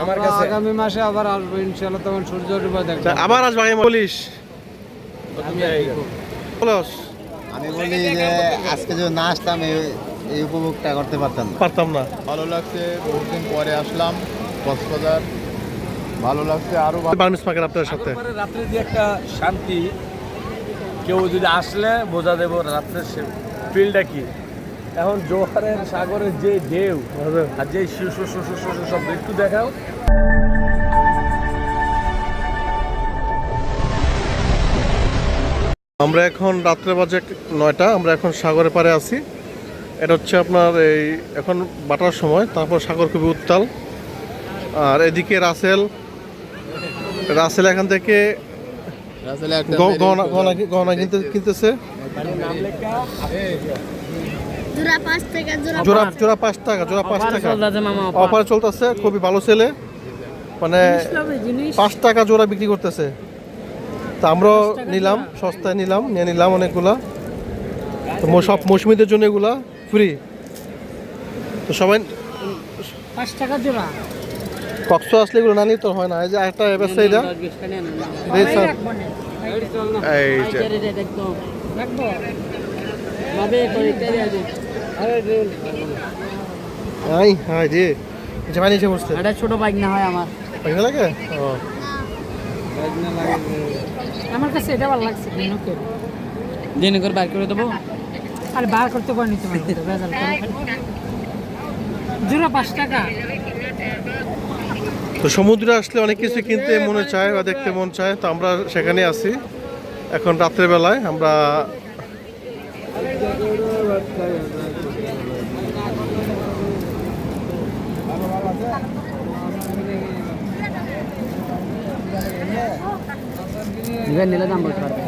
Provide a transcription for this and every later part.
আমার কাছে আগামী মাসে আবার আসব ইনশাল্লাহ তখন সূর্য ডুবা দেখব। আবার আসবে আমি বলিস। বলস। আমি বলি যে আজকে যদি না আসতাম এই- এই উপভোগটা করতে পারতাম না। পারতাম না। ভালো লাগছে বহুদিন পরে আসলাম কক্সবাজার। ভালো লাগছে আরও বার্নিস মার্কেট আপনার সাথে। রাত্রে যে একটা শান্তি কেউ যদি আসলে বোঝা দেবো রাত্রের ফিলটা কি? এখন জোয়ারের সাগরের যে ঢেউ আর যে শিশু শিশু শিশু শব্দ একটু দেখাও। আমরা এখন রাত্রে বাজে নয়টা আমরা এখন সাগরের পাড়ে আছি। এটা হচ্ছে আপনার এই এখন বাটার সময় তারপর সাগর খুবই উত্তাল। আর এদিকে রাসেল রাসেল এখান থেকে গ- গহনা গহনা গহনা কিনতে কিনতেছে। জোড়া জোড়া পাঁচ টাকা জোড়া পাঁচ টাকা অফার চলতেছে খুবই ভালো ছেলে মানে পাঁচ টাকা জোড়া বিক্রি করতেছে তা আমরাও নিলাম সস্তায় নিলাম নিয়ে নিলাম অনেকগুলা তো সব মৌসুমিদের জন্য এগুলা ফ্রি তো সবাই পাঁচ টাকা জোড়া কক্স আসলে এগুলো না নিতে তো হয় না এই যে একটা ব্যবসা এটা এই স্যার, এই যে আই হাই রে। যে পানি এসে বসছে এটা ছোট বাইক না হয় আমার। পানি লাগে? ও। আমার কাছে এটা ভালো লাগছে দিনকে। দিন বার করে দেবো? আরে বার করতে পারিনি তোমার করে। জোড়া পাঁচ টাকা। তো সমুদ্রে আসলে অনেক কিছু কিনতে মনে চায় বা দেখতে মন চায় তো আমরা সেখানে আছি এখন রাত্রের বেলায় আমরা নিলে দাম বলতে পারবে।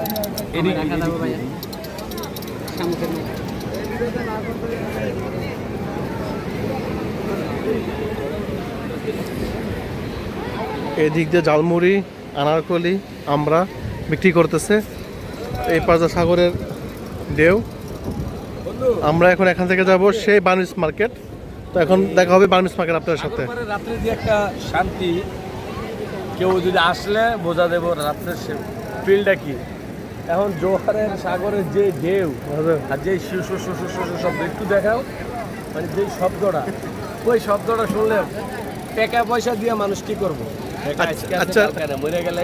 এদিক দিয়ে জালমুড়ি আনারকলি আমরা বিক্রি করতেছে। এই পাজা সাগরের ঢেউ। আমরা এখন এখান থেকে যাব সেই বার্নিস মার্কেট। তো এখন দেখা হবে বার্নিস মার্কেট আপনার সাথে। পরে রাত্রে যে একটা শান্তি কেউ যদি আসলে বোঝা দেবো রাত্রের ফিলটা কি। এখন জোহারের সাগরের যে ঢেউ আর যে শিশু শিশু শিশু শব্দ একটু দেখাও। মানে যে শব্দটা ওই শব্দটা শুনলে টাকা পয়সা দিয়ে মানুষ কি করব? আচ্ছা। মরে গেলে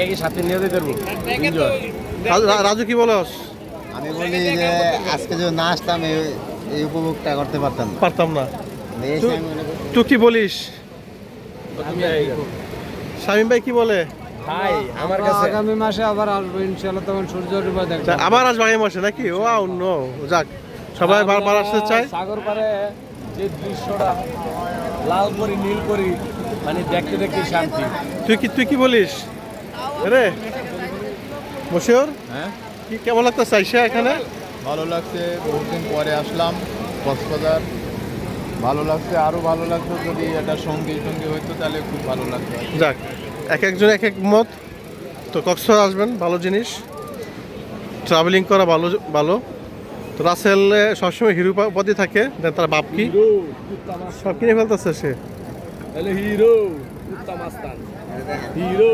কি সাথে নিয়ে যেতে পারব? রাজু- রাজু কি বলস আমি বলি যে আজকে যদি না আসতাম এই- এই উপভোগটা করতে পারতাম না। পারতাম না। তুই- মনে তুই কি বলিস? শামিম ভাই কি বলে? ভাই আমার কাছে আগামী মাসে আবার আসব তখন সূর্য ডুবা দেখব। আবার আজ বাড়ি মাসে নাকি? ও অন্য যাক। সবাই বারবার আসতে চায়। সাগর পারে যে দৃশ্যটা লাল করি নীল করি মানে দেখতে দেখতে শান্তি। তুই কি তুই কি বলিস? রে মশিওর হ্যাঁ? কি কেমন লাগতেছে আইসা এখানে? ভালো লাগছে বহুদিন পরে আসলাম কক্সবাজার। ভালো লাগছে আরও ভালো লাগতো যদি এটা সঙ্গী সঙ্গী হইতো তাহলে খুব ভালো লাগতো। যাক এক একজন এক এক মত। তো কক্সবাজার আসবেন ভালো জিনিস। ট্রাভেলিং করা ভালো ভালো। তো রাসেল সবসময় হিরো পদে থাকে দেন তার বাপ কি? সব কিনে ফেলতেছে সে। তাহলে হিরো হিরো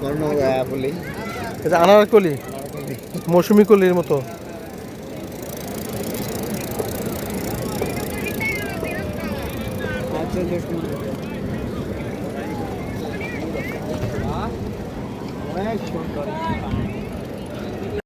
কর্ণ আহ, আনারকলি মৌসুমি কলির মতো। আচ্ছা অনেক সুন্দর